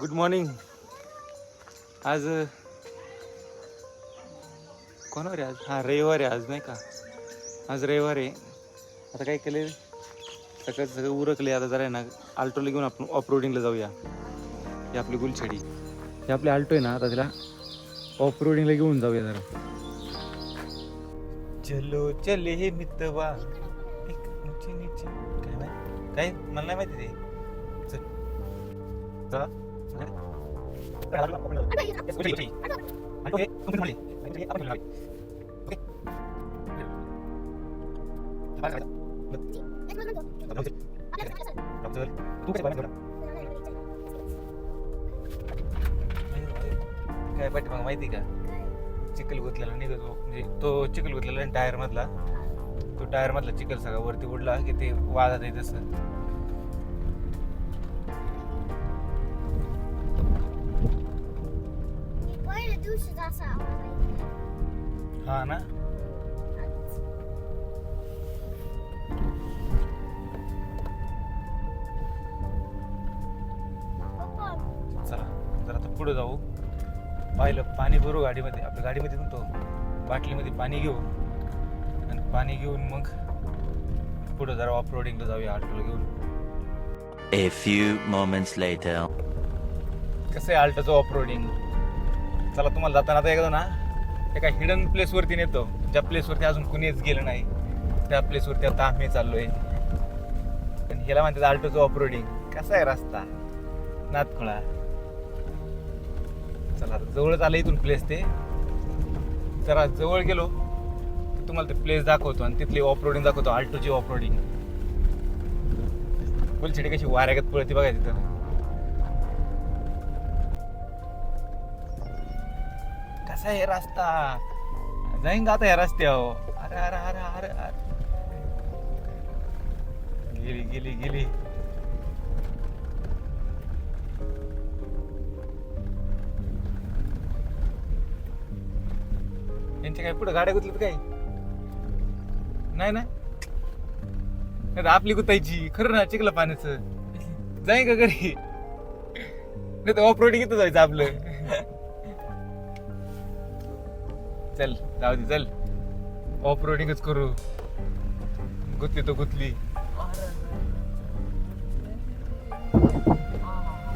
Good morning आज अ, कोणावर आहे आज? हां रविवार आहे आज नाही का? आज रविवार आहे. आता काय केले सकाळ सगळं उरकले आता जरा आहे ना आल्टोला घेऊन आपण ऑफ रोडिंगला जाऊया. ही आपली गुलछडी. हे आपली आल्टो आहे ना आता तिला ऑफ रोडिंगला घेऊन जाऊया जरा. चलो चले हे मितवा. एक नीचे नीचे. काय माहिती काय? मला नाही माहिती ते. चल. चला. काय पाठी मग माहिती का? चिखल गुतलेला निघतो म्हणजे तो चिखल गुतलेला टायर मधला तो टायर मधला चिखल सगळा वरती उडला की ते वाजत आहे तसं असा आवाज. हा ना? पप्पा, चला जरा आता पुढे जाऊ. पाहिलं पाणी भरू गाडीमध्ये. आपल्या गाडीमध्ये म्हणतो बाटलीमध्ये पाणी घेऊ. आणि पाणी घेऊन मग पुढे जरा ऑफ रोडिंगला जाऊया आल्टोला घेऊन. A few moments later. कसं आहे आल्टोचं ऑफ रोडिंग चला तुम्हाला जाताना आता एकदा ना एका हिडन प्लेसवरती नेतो. ज्या प्लेसवरती अजून कुणीच गेलं नाही त्या प्लेसवरती आता आम्ही आहे पण ह्याला म्हणतात आल्टोचं ऑफ रोडिंग कसा आहे रस्ता? नातखोळा चला आता जवळच आलं इथून प्लेस ते. जरा जवळ गेलो तुम्हाला ते प्लेस दाखवतो आणि तिथली ऑफ रोडिंग दाखवतो आल्टोची ऑफ रोडिंग फुलछडी कशी वाऱ्यागत पळती बघा तिथं. कसा आहे रस्ता. जाईन का आता या रस्त्यावर. अरे अरे अरे अरे अरे. गेली गेली गेली. यांच्या काय पुढे गाड्या गुतल्यात काय? नाही ना? नाही आपली गुतायची. खरं ना चिकलं पाण्याचं. जाईन का घरी? नाही तर ऑफ रोडिंग इथं जायचं आपलं. चल जाऊ दे चल. ऑफ रोडिंगच करू. गुतली तो गुतली.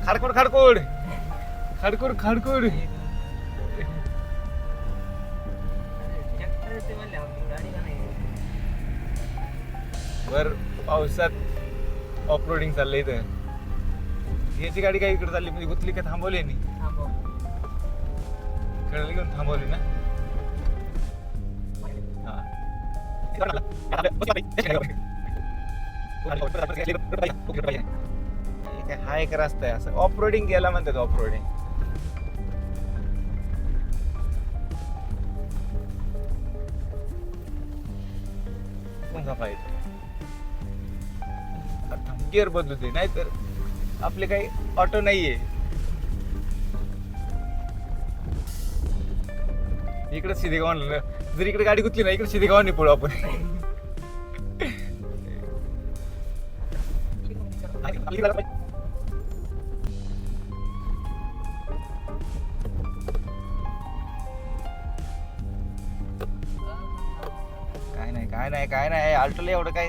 खाडकोड खाडकोड खाडकोड खाडकोड बर पावसात ऑफ रोडिंग चाललंय इथं. याची गाडी काय इकडे चालली? म्हणजे गुतली का थांबवली यांनी? कळलं घेऊन थांबवली ना? हा एक रस्ता आहे असं ऑफ रोडिंग गेला म्हणतात ऑफ रोडिंग गिअर बदलू दे नाहीतर आपले काही ऑटो नाहीये. इकडे सिद्धेगाव जर इकडे गाडी गुतली ना इकडे सिद्धेगाव पळू आपण. काय नाही काय नाही काय नाही आल्टोला एवढं काय?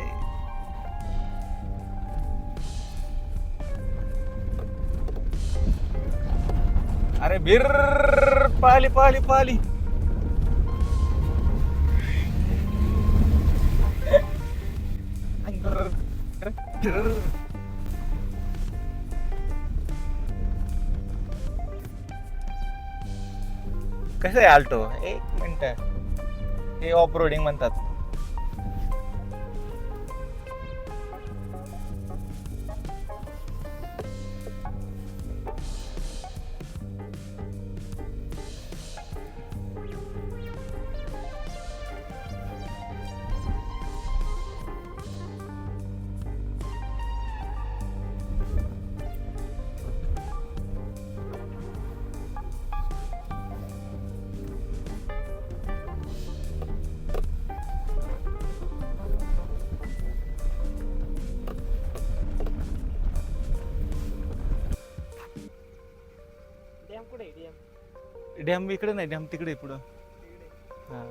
अरे बिर पाली पाली पाली. कसं आहे आल्टो एक मिनिट. हे ऑफ रोडिंग म्हणतात. डॅम इकडे नाही डॅम तिकडे पुढं हा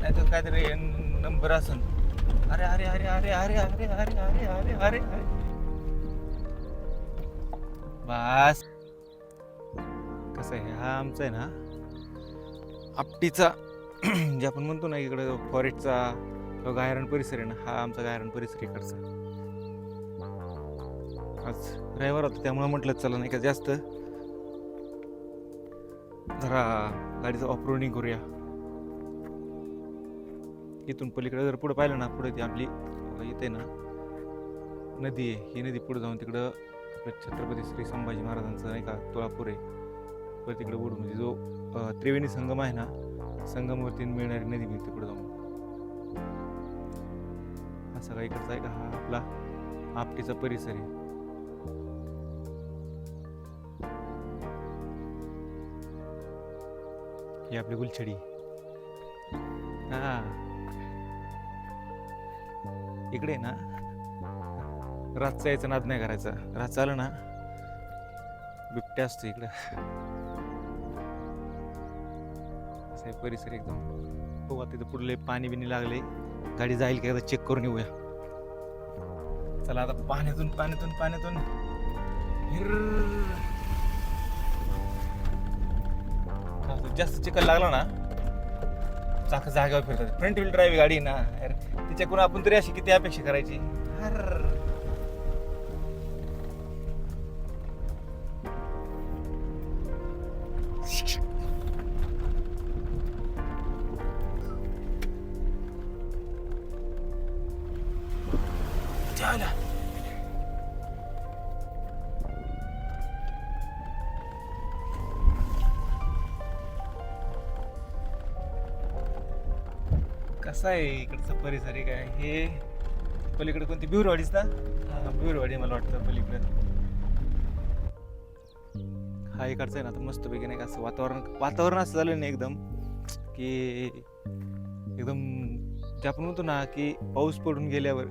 नाही तर काहीतरी नंबर असन अरे अरे अरे अरे अरे अरे अरे अरे अरे अरे अरे बस कसं आहे हा आमचा आहे ना आपटीचा जे आपण म्हणतो ना इकडं फॉरेस्टचा किंवा गायरण परिसर आहे ना हा आमचा गायरण परिसर इकडचा आज ड्रायव्हर होता त्यामुळं म्हटलं चला नाही का जास्त. जरा गाडीचं ऑपरोडिंग करूया. इथून पलीकडे जर पुढे पाहिलं ना पुढे ती आपली इथे ना नदी आहे. ही नदी पुढे जाऊन तिकडं छत्रपती श्री संभाजी महाराजांचं नाही का तुळापूर आहे. परत तिकडे बुड म्हणजे जो त्रिवेणी संगम आहे ना संगमवरती मिळणारी नदी मिळते तिकडे जाऊन. हा सगळा इकडचा आहे का हा आपला आपटीचा परिसर आहे. ही आपली गुलछडी. हा. इकडे ना. रातचा यायचा नाद नाही करायचा. रात आलं ना. बिबट्या असतो इकडं. असं आहे परिसर एकदम. हो तिथं पुढले पाणी बिनी लागले. गाडी जाईल की एकदा चेक करून येऊया. चला आता पाण्यातून पाण्यातून पाण्यातून. जास्त चिखल लागला ना चाक जागेवर फिरतात. फ्रंट व्हील ड्राईव्ह गाडी ना यार तिच्याकडून आपण तरी अशी किती अपेक्षा करायची? हर्र. त्याला कसा आहे इकडचा परिसर? आहे काय हे पलीकडे कोणती? बिहुरवाडीच ना? हा. बिहुरवाडी मला वाटतं पलीकडे. हा इकडचा आहे ना आता मस्तपैकी नाही का असं वातावरण वातावरण असं झालं नाही एकदम की एकदम जे आपण म्हणतो ना की पाऊस पडून गेल्यावर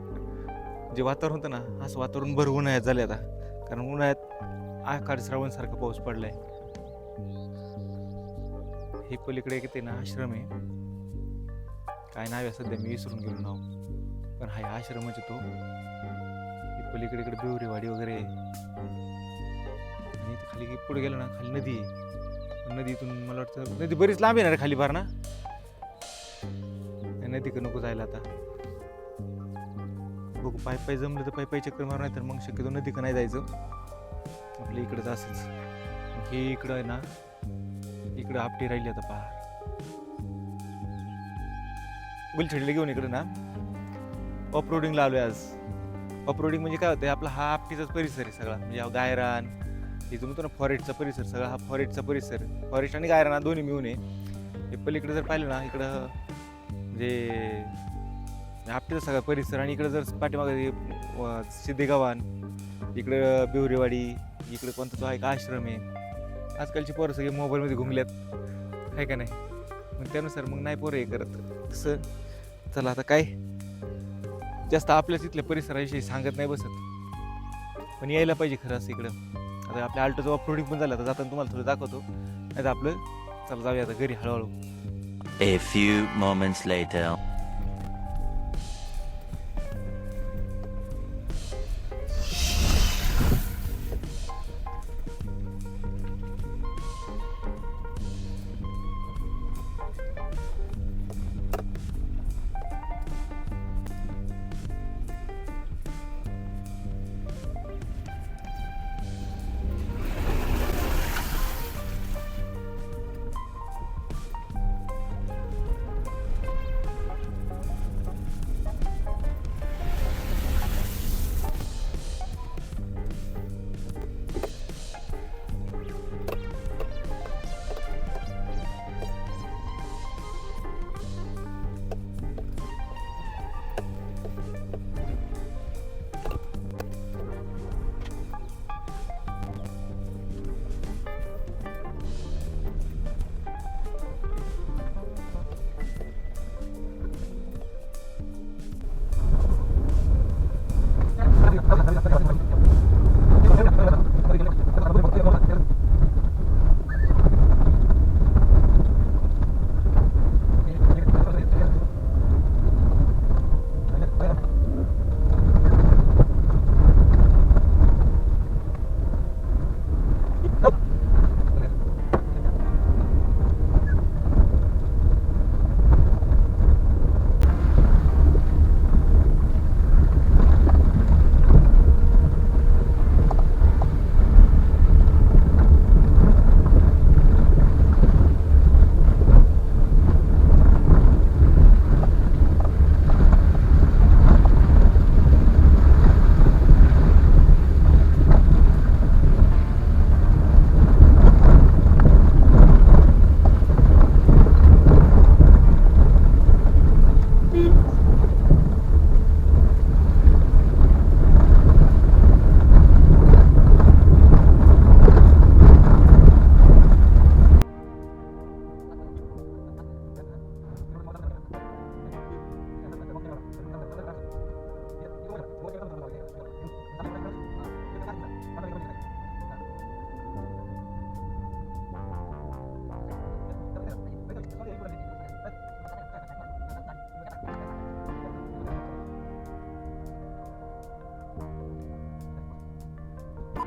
जे वातावरण होतं ना असं वातावरण भर उन्हाळ्यात झालं आता. कारण उन्हाळ्यात आखाड श्रावणसारखं पाऊस पडलाय. हे पलीकडे एक ते ना आश्रम आहे. काय नाव आहे सध्या मी विसरून गेलो नाव. पण हा आश्रमच म्हणजे तो पलीकडे इकडे बेवरेवाडी वगैरे. आणि खाली पुढे गेलो ना खाली नदी. आहे नदीतून मला वाटतं नदी बरीच लांब येणार खाली फार ना. नदी का नको जायला आता. बघू पाय पाय जमलं तर पाय पाय चक्कर मार नाही तर मग शक्यतो नदी का नाही जायचं. आपल्या इकडंच असंच. हे इकडं आहे ना. इकडं आपटी राहिली आता पहा. गुलछडीला घेऊन इकडं ना. ऑफरोडिंगला आहे आज. ऑफरोडिंग म्हणजे काय होतं आपला हा आपटीचाच परिसर आहे सगळा. म्हणजे हा गायरान इथं म्हणतो ना फॉरेस्टचा परिसर सगळा हा फॉरेस्टचा परिसर. फॉरेस्ट आणि गायरान हा दोन्ही मिळून आहे. हे पलीकडे जर पाहिलं ना इकडं म्हणजे आपटीचा सगळा परिसर आणि इकडं जर पाठीमागे सिद्धेगावान इकडं बिवरेवाडी इकडं कोणता तो आहे का आश्रम आहे. आजकालची पोरं सगळे मोबाईलमध्ये घुमल्यात आहे का नाही? पण त्यानुसार मग नाही पोरं हे करत. तसं चला आता काय? जास्त आपल्या तिथल्या परिसराविषयी सांगत नाही बसत. पण यायला पाहिजे खरं असं इकडं. आता आपल्या आल्टोचं ऑफरोडिंग पण झालं आता जाताना तुम्हाला थोडं दाखवतो. नाही तर आपलं चला जाऊया आता घरी हळूहळू. A few moments later.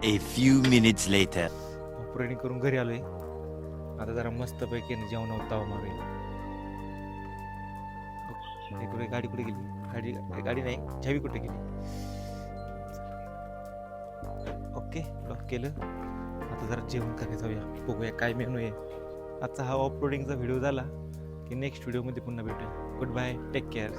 A few minutes later. Operating करून घरी आलोय. आता जरा मस्त पैकी जेवण तावा मारूया हे कुठे गाडी कुठे गेली? गाडी गाडी नाही चावी कुठे गेली? ओके लॉक केलं. आता जरा जेवण करायला जाऊया. बघूया काय मेनू आहे. आजचा हा ऑफरोडिंगचा व्हिडिओ झाला की नेक्स्ट व्हिडिओमध्ये पुन्हा भेटूया. Good bye take care